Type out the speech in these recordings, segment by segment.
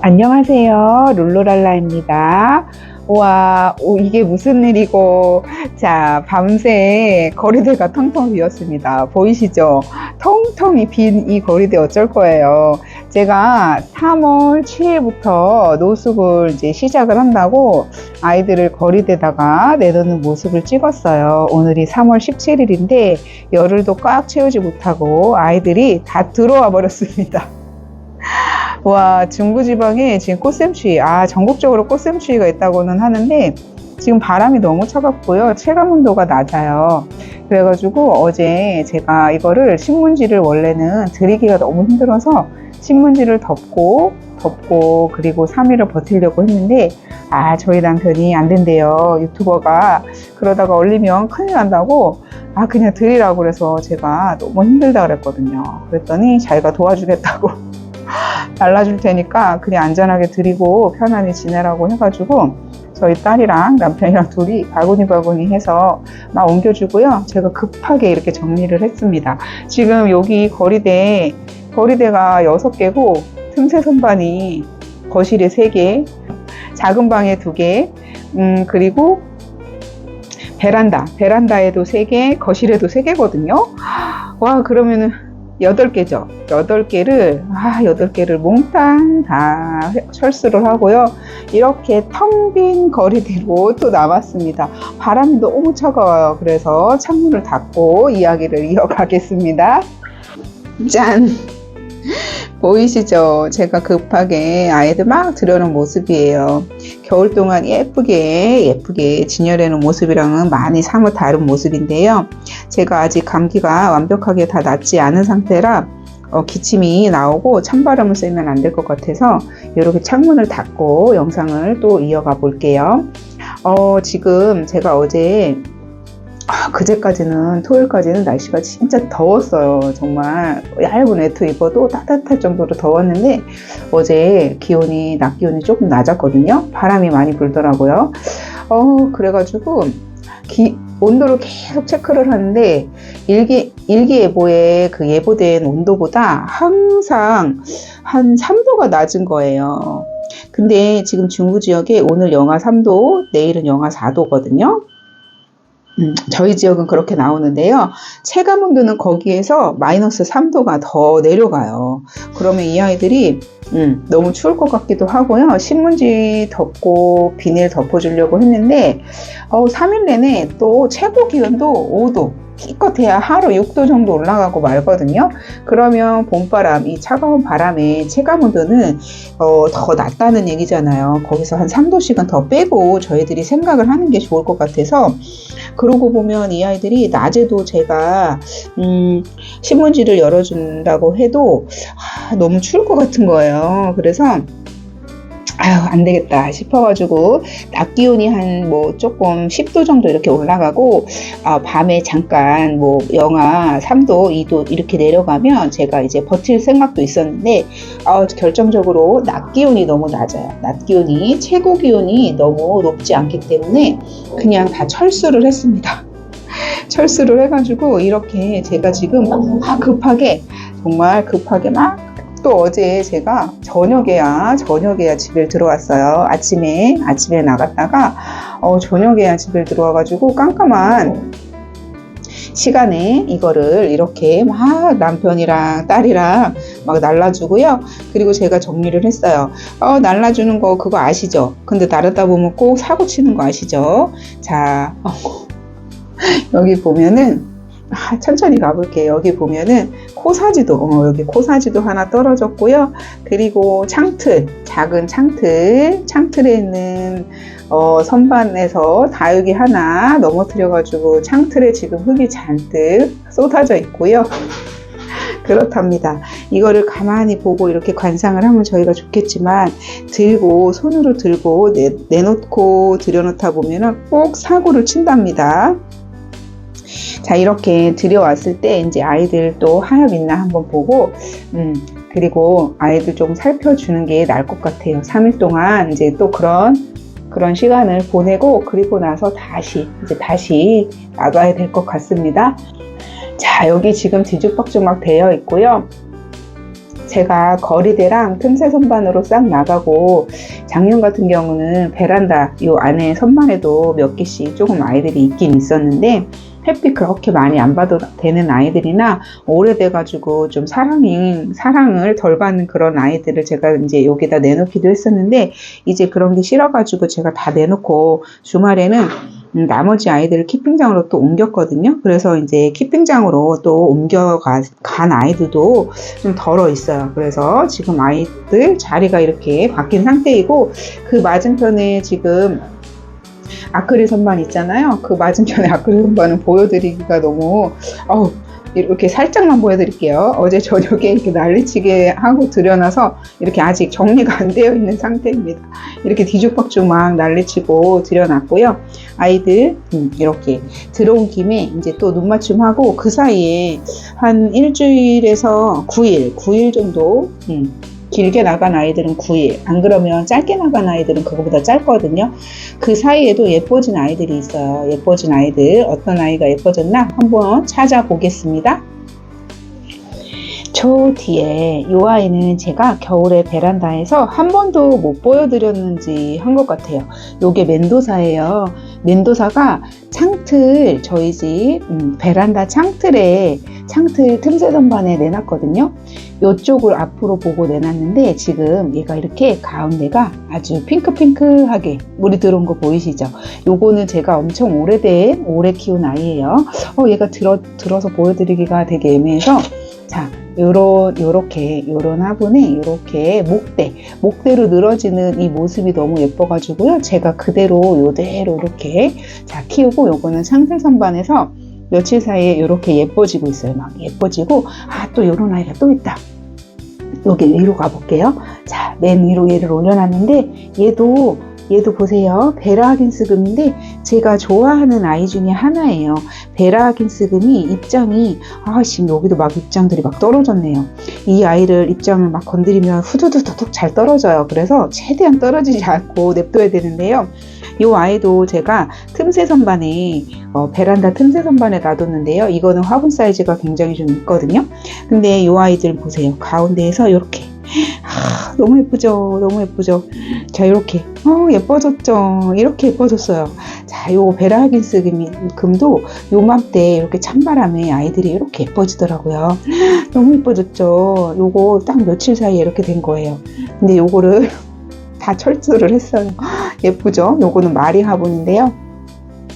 안녕하세요. 룰루랄라입니다. 와, 오, 이게 무슨 일이고. 자, 밤새 거리대가 텅텅 비었습니다. 보이시죠? 텅텅이 빈 이 거리대 어쩔 거예요. 제가 3월 7일부터 노숙을 이제 시작을 한다고 아이들을 거리대다가 내놓는 모습을 찍었어요. 오늘이 3월 17일인데 열흘도 꽉 채우지 못하고 아이들이 다 들어와 버렸습니다. 와, 중부지방에 지금 꽃샘추위, 아, 전국적으로 꽃샘추위가 있다고는 하는데, 지금 바람이 너무 차갑고요. 체감 온도가 낮아요. 그래가지고 어제 제가 이거를 신문지를 원래는 드리기가 너무 힘들어서 신문지를 덮고, 덮고, 그리고 3일을 버티려고 했는데, 아, 저희 남편이 안 된대요. 유튜버가. 그러다가 얼리면 큰일 난다고, 아, 그냥 드리라고 그래서 제가 너무 힘들다 그랬거든요. 그랬더니 자기가 도와주겠다고. 달라줄 테니까 그냥 안전하게 드리고 편안히 지내라고 해가지고 저희 딸이랑 남편이랑 둘이 바구니 바구니 해서 막 옮겨주고요. 제가 급하게 이렇게 정리를 했습니다. 지금 여기 거리대, 거리대가 6개고 틈새 선반이 거실에 3개, 작은 방에 2개, 음, 그리고 베란다, 베란다에도 3개, 거실에도 3개거든요. 와, 그러면은 여덟 개죠. 여덟 개를 아 여덟 개를 몽땅 다 철수를 하고요. 이렇게 텅 빈 거리대로 또 남았습니다. 바람이 너무 차가워요. 그래서 창문을 닫고 이야기를 이어가겠습니다. 짠. 보이시죠? 제가 급하게 아이들 막 들여놓은 모습이에요. 겨울 동안 예쁘게 예쁘게 진열해놓은 모습이랑은 많이 사뭇 다른 모습인데요. 제가 아직 감기가 완벽하게 다 낫지 않은 상태라 어, 기침이 나오고 찬바람을 쐬면 안 될 것 같아서 이렇게 창문을 닫고 영상을 또 이어가 볼게요. 어, 지금 제가 어제 아, 그제까지는 토요일까지는 날씨가 진짜 더웠어요. 정말 얇은 외투 입어도 따뜻할 정도로 더웠는데 어제 기온이 낮 기온이 조금 낮았거든요. 바람이 많이 불더라고요. 어 그래가지고 기, 온도를 계속 체크를 하는데 일기 일기예보에 그 예보된 온도보다 항상 한 3도가 낮은 거예요. 근데 지금 중부 지역에 오늘 영하 3도, 내일은 영하 4도거든요. 음, 저희 지역은 그렇게 나오는데요. 체감 온도는 거기에서 마이너스 3도가 더 내려가요. 그러면 이 아이들이 음, 너무 추울 것 같기도 하고요. 신문지 덮고 비닐 덮어주려고 했는데 어, 3일 내내 또 최고 기온도 5도 기껏해야 하루 6도 정도 올라가고 말거든요. 그러면 봄바람, 이 차가운 바람의 체감 온도는 어, 더 낮다는 얘기잖아요. 거기서 한 3도씩은 더 빼고 저희들이 생각을 하는 게 좋을 것 같아서 그러고 보면 이 아이들이 낮에도 제가 음, 신문지를 열어준다고 해도 아, 너무 추울 것 같은 거예요. 그래서 아유 안 되겠다 싶어가지고 낮 기온이 한 뭐 조금 10도 정도 이렇게 올라가고 아, 밤에 잠깐 뭐 영하 3도 2도 이렇게 내려가면 제가 이제 버틸 생각도 있었는데 아, 결정적으로 낮 기온이 너무 낮아요. 낮 기온이 최고 기온이 너무 높지 않기 때문에 그냥 다 철수를 했습니다. 철수를 해가지고 이렇게 제가 지금 막 급하게 정말 급하게 막 또 어제 제가 저녁에야 저녁에야 집에 들어왔어요. 아침에 아침에 나갔다가 어, 저녁에야 집에 들어와가지고 깜깜한 시간에 이거를 이렇게 막 남편이랑 딸이랑 막 날라주고요. 그리고 제가 정리를 했어요. 어, 날라주는 거 그거 아시죠? 근데 나르다 보면 꼭 사고 치는 거 아시죠? 자, 어, 여기 보면은 아, 천천히 가볼게요. 여기 보면은 코사지도, 어, 여기 코사지도 하나 떨어졌고요. 그리고 창틀, 작은 창틀, 창틀에 있는 어, 선반에서 다육이 하나 넘어뜨려가지고 창틀에 지금 흙이 잔뜩 쏟아져 있고요. 그렇답니다. 이거를 가만히 보고 이렇게 관상을 하면 저희가 좋겠지만 들고 손으로 들고 내, 내놓고 들여놓다 보면은 꼭 사고를 친답니다. 자 이렇게 들여왔을 때 이제 아이들 또 하엽 있나 한번 보고 음 그리고 아이들 좀 살펴주는 게 나을 것 같아요. 3일 동안 이제 또 그런 그런 시간을 보내고 그리고 나서 다시 이제 다시 나가야 될 것 같습니다. 자 여기 지금 뒤죽박죽 막 되어 있고요. 제가 거리대랑 틈새 선반으로 싹 나가고 작년 같은 경우는 베란다 요 안에 선반에도 몇 개씩 조금 아이들이 있긴 있었는데 햇빛 그렇게 많이 안 봐도 되는 아이들이나 오래돼가지고 좀 사랑이, 사랑을 덜 받는 그런 아이들을 제가 이제 여기다 내놓기도 했었는데 이제 그런 게 싫어가지고 제가 다 내놓고 주말에는 음, 나머지 아이들을 키핑장으로 또 옮겼거든요. 그래서 이제 키핑장으로 또 옮겨간 아이들도 좀 덜어 있어요. 그래서 지금 아이들 자리가 이렇게 바뀐 상태이고 그 맞은편에 지금 아크릴 선반 있잖아요. 그 맞은편에 아크릴 선반은 보여드리기가 너무 어우 이렇게 살짝만 보여드릴게요. 어제 저녁에 이렇게 난리치게 하고 들여놔서 이렇게 아직 정리가 안 되어 있는 상태입니다. 이렇게 뒤죽박죽 막 난리치고 들여놨고요. 아이들 음, 이렇게 들어온 김에 이제 또 눈 맞춤하고 그 사이에 한 일주일에서 9일, 9일 정도 음, 길게 나간 아이들은 9일, 안 그러면 짧게 나간 아이들은 그거보다 짧거든요. 그 사이에도 예뻐진 아이들이 있어요. 예뻐진 아이들, 어떤 아이가 예뻐졌나 한번 찾아보겠습니다. 저 뒤에 이 아이는 제가 겨울에 베란다에서 한 번도 못 보여드렸는지 한 것 같아요. 요게 멘도사예요. 멘도사가 창틀, 저희 집 음, 베란다 창틀에 창틀 틈새 선반에 내놨거든요. 이쪽을 앞으로 보고 내놨는데 지금 얘가 이렇게 가운데가 아주 핑크핑크하게 물이 들어온 거 보이시죠? 요거는 제가 엄청 오래된 오래 키운 아이예요. 어, 얘가 들어, 들어서 보여드리기가 되게 애매해서 자, 요런, 요렇게, 요런 화분에 요렇게 목대, 목대로 늘어지는 이 모습이 너무 예뻐 가지고요. 제가 그대로 요대로 이렇게 자, 키우고 요거는 창틀 선반에서 며칠 사이에 이렇게 예뻐지고 있어요. 막 예뻐지고 아 또 이런 아이가 또 있다. 여기 위로 가볼게요. 자, 맨 위로 얘를 올려놨는데 얘도 얘도 보세요. 베라 하긴스금인데 제가 좋아하는 아이 중에 하나예요. 베라 하긴스금이 입장이 아 지금 여기도 막 입장들이 막 떨어졌네요. 이 아이를 입장을 막 건드리면 후두두둑 잘 떨어져요. 그래서 최대한 떨어지지 않고 냅둬야 되는데요. 이 아이도 제가 틈새 선반에 어, 베란다 틈새 선반에 놔뒀는데요. 이거는 화분 사이즈가 굉장히 좀 있거든요. 근데 이 아이들 보세요. 가운데에서 이렇게 아, 너무 예쁘죠? 너무 예쁘죠? 자, 이렇게. 어, 예뻐졌죠? 이렇게 예뻐졌어요. 자, 요 베라 하긴스 금도 요맘때 이렇게 찬바람에 아이들이 이렇게 예뻐지더라고요. 너무 예뻐졌죠? 요거 딱 며칠 사이에 이렇게 된 거예요. 근데 요거를 다 철수를 했어요. 예쁘죠? 요거는 마리 화분인데요.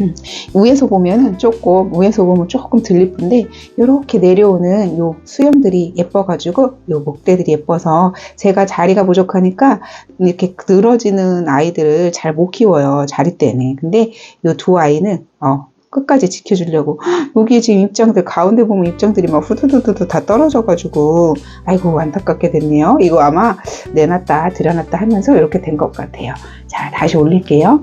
음, 위에서 보면은 조금 위에서 보면 조금 들리쁜데 이렇게 내려오는 요 수염들이 예뻐가지고 요 목대들이 예뻐서 제가 자리가 부족하니까 이렇게 늘어지는 아이들을 잘 못 키워요 자리 때문에. 근데 요 두 아이는 어 끝까지 지켜주려고. 여기 지금 입장들 가운데 보면 입장들이 막 후두두두두 다 떨어져가지고 아이고 안타깝게 됐네요. 이거 아마 내놨다 들여놨다 하면서 이렇게 된 것 같아요. 자 다시 올릴게요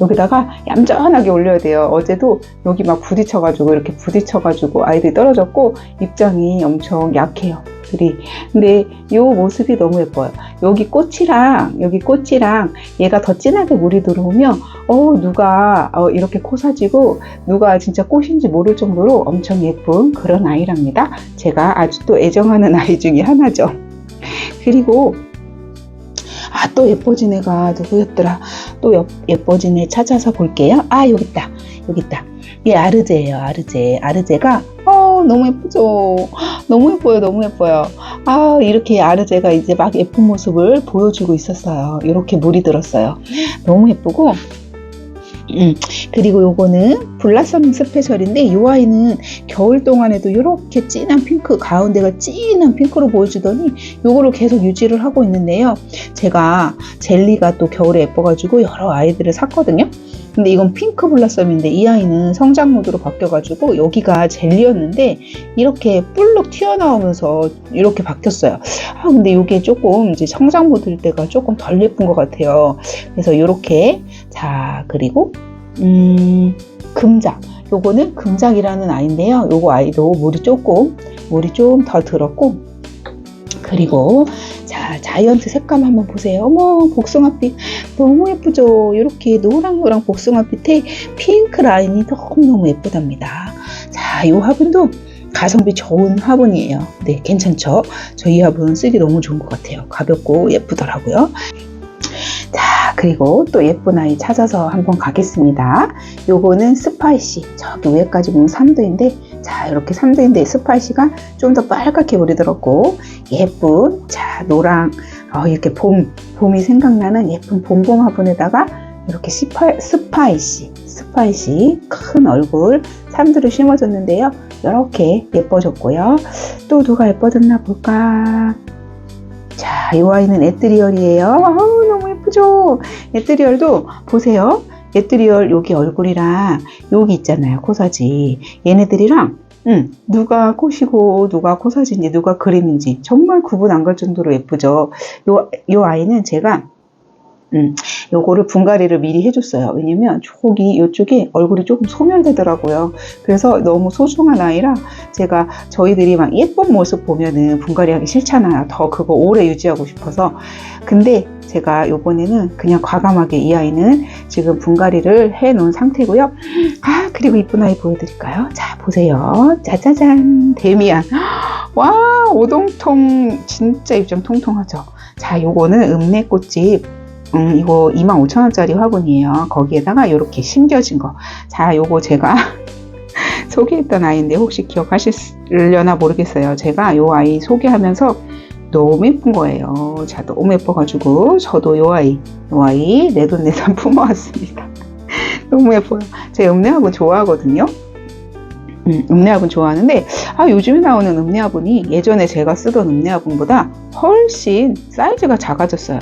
여기다가 얌전하게 올려야 돼요. 어제도 여기 막 부딪혀가지고 이렇게 부딪혀가지고 아이들이 떨어졌고 입장이 엄청 약해요. 들이 근데 이 모습이 너무 예뻐요. 여기 꽃이랑 여기 꽃이랑 얘가 더 진하게 물이 들어오면 어 누가 어, 이렇게 코 사지고 누가 진짜 꽃인지 모를 정도로 엄청 예쁜 그런 아이랍니다. 제가 아주 또 애정하는 아이 중에 하나죠. 그리고 아, 또 예뻐진 애가 누구였더라? 또 예뻐진 애 찾아서 볼게요. 아, 여기 있다. 여기 있다. 이 아르제예요, 아르제. 아르제가, 어, 너무 예쁘죠? 너무 예뻐요, 너무 예뻐요. 아, 이렇게 아르제가 이제 막 예쁜 모습을 보여주고 있었어요. 이렇게 물이 들었어요. 너무 예쁘고, 음, 그리고 요거는 블라썸 스페셜인데 이 아이는 겨울 동안에도 이렇게 진한 핑크 가운데가 진한 핑크로 보여주더니 요거를 계속 유지를 하고 있는데요. 제가 젤리가 또 겨울에 예뻐가지고 여러 아이들을 샀거든요 근데 이건 핑크 블라썸인데 이 아이는 성장 모드로 바뀌어가지고 여기가 젤리였는데 이렇게 뿔룩 튀어나오면서 이렇게 바뀌었어요. 아 근데 이게 조금 이제 성장 모드일 때가 조금 덜 예쁜 것 같아요. 그래서 이렇게 자 그리고 음 금작 요거는 금작이라는 아이인데요. 요거 아이도 물이 조금 물이 좀 더 들었고 그리고 자 자이언트 색감 한번 보세요. 어머 복숭아빛 너무 예쁘죠. 이렇게 노랑노랑 복숭아빛에 핑크 라인이 너무너무 예쁘답니다. 자, 이 화분도 가성비 좋은 화분이에요. 네, 괜찮죠? 저이 화분 쓰기 너무 좋은 것 같아요. 가볍고 예쁘더라고요. 자, 그리고 또 예쁜 아이 찾아서 한번 가겠습니다. 요거는 스파이시. 저기 위에까지 보면 3도인데, 자, 이렇게 3도인데 스파이시가 좀 더 빨갛게 물이 들었고, 예쁜, 자, 노랑, 어, 이렇게 봄, 봄이 생각나는 예쁜 봄봄 화분에다가 이렇게 스파, 스파이시, 스파이시 큰 얼굴 3두를 심어줬는데요. 이렇게 예뻐졌고요. 또 누가 예뻐졌나 볼까? 자, 이 아이는 에뜨리얼이에요. 아우, 너무 예쁘죠? 에뜨리얼도 보세요. 에뜨리얼 여기 얼굴이랑 여기 있잖아요. 코사지. 얘네들이랑 음, 누가 꽃이고 누가 코사지인지 누가 그림인지 정말 구분 안 갈 정도로 예쁘죠. 요, 요 아이는 제가 음, 요거를 분갈이를 미리 해줬어요. 왜냐면 저기 요쪽에 얼굴이 조금 소멸되더라고요. 그래서 너무 소중한 아이라 제가 저희들이 막 예쁜 모습 보면은 분갈이하기 싫잖아요. 더 그거 오래 유지하고 싶어서. 근데 제가 요번에는 그냥 과감하게 이 아이는 지금 분갈이를 해 놓은 상태고요. 아, 그리고 이쁜 아이 보여드릴까요? 자, 보세요. 짜자잔. 데미안. 와, 오동통. 진짜 입장 통통하죠? 자, 요거는 읍내꽃집 음, 이거 25,000원짜리 화분이에요. 거기에다가 이렇게 심겨진 거. 자, 요거 제가 소개했던 아이인데 혹시 기억하실려나 모르겠어요. 제가 요 아이 소개하면서 너무 예쁜 거예요. 자, 너무 예뻐가지고 저도 요 아이, 요 아이 내 돈 내산 품어왔습니다. 너무 예뻐요. 제 읍내화분 좋아하거든요. 음, 읍내화분 좋아하는데 아, 요즘에 나오는 읍내화분이 예전에 제가 쓰던 읍내화분보다 훨씬 사이즈가 작아졌어요.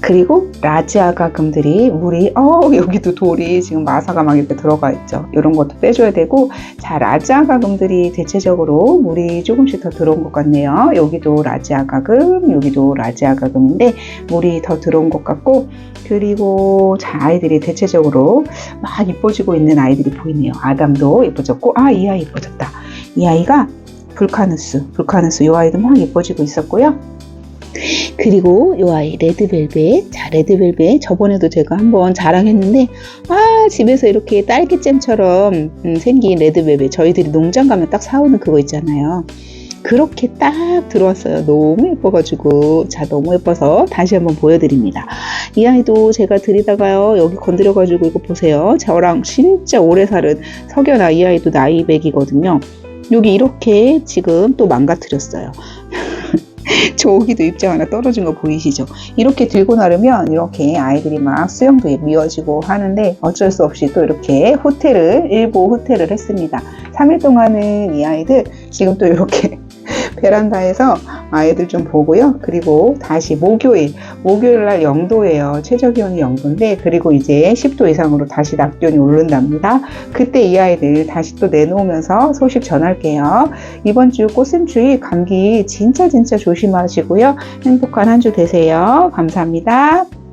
그리고 라지 아가 금들이 물이 어 여기도 돌이 지금 마사가 막 이렇게 들어가 있죠. 이런 것도 빼줘야 되고 자 라지 아가 금들이 대체적으로 물이 조금씩 더 들어온 것 같네요. 여기도 라지 아가 금, 여기도 라지 아가 금인데 물이 더 들어온 것 같고 그리고 자 아이들이 대체적으로 막 이뻐지고 있는 아이들이 보이네요. 아담도 예뻐졌고 아 이 아이 예뻐졌다. 이 아이가 불카누스, 불카누스 이 아이도 막 예뻐지고 있었고요. 그리고 이 아이 레드벨벳 자 레드벨벳 저번에도 제가 한번 자랑했는데 아 집에서 이렇게 딸기잼처럼 음, 생긴 레드벨벳 저희들이 농장 가면 딱 사오는 그거 있잖아요. 그렇게 딱 들어왔어요. 너무 예뻐가지고. 자 너무 예뻐서 다시 한번 보여드립니다. 이 아이도 제가 들이다가요 여기 건드려가지고 이거 보세요. 저랑 진짜 오래 살은 석연아 이 아이도 나이 백이거든요. 여기 이렇게 지금 또 망가뜨렸어요 저기도 입장 하나 떨어진 거 보이시죠? 이렇게 들고 나르면 이렇게 아이들이 막 수영도 미워지고 하는데 어쩔 수 없이 또 이렇게 호텔을 일부 호텔을 했습니다. 3일 동안은 이 아이들 지금 또 이렇게 베란다에서 아이들 좀 보고요. 그리고 다시 목요일, 목요일 날 0도예요. 최저 기온이 0도인데 그리고 이제 10도 이상으로 다시 낮 기온이 오른답니다. 그때 이 아이들 다시 또 내놓으면서 소식 전할게요. 이번 주 꽃샘추위 감기 진짜 진짜 조심하시고요. 행복한 한 주 되세요. 감사합니다.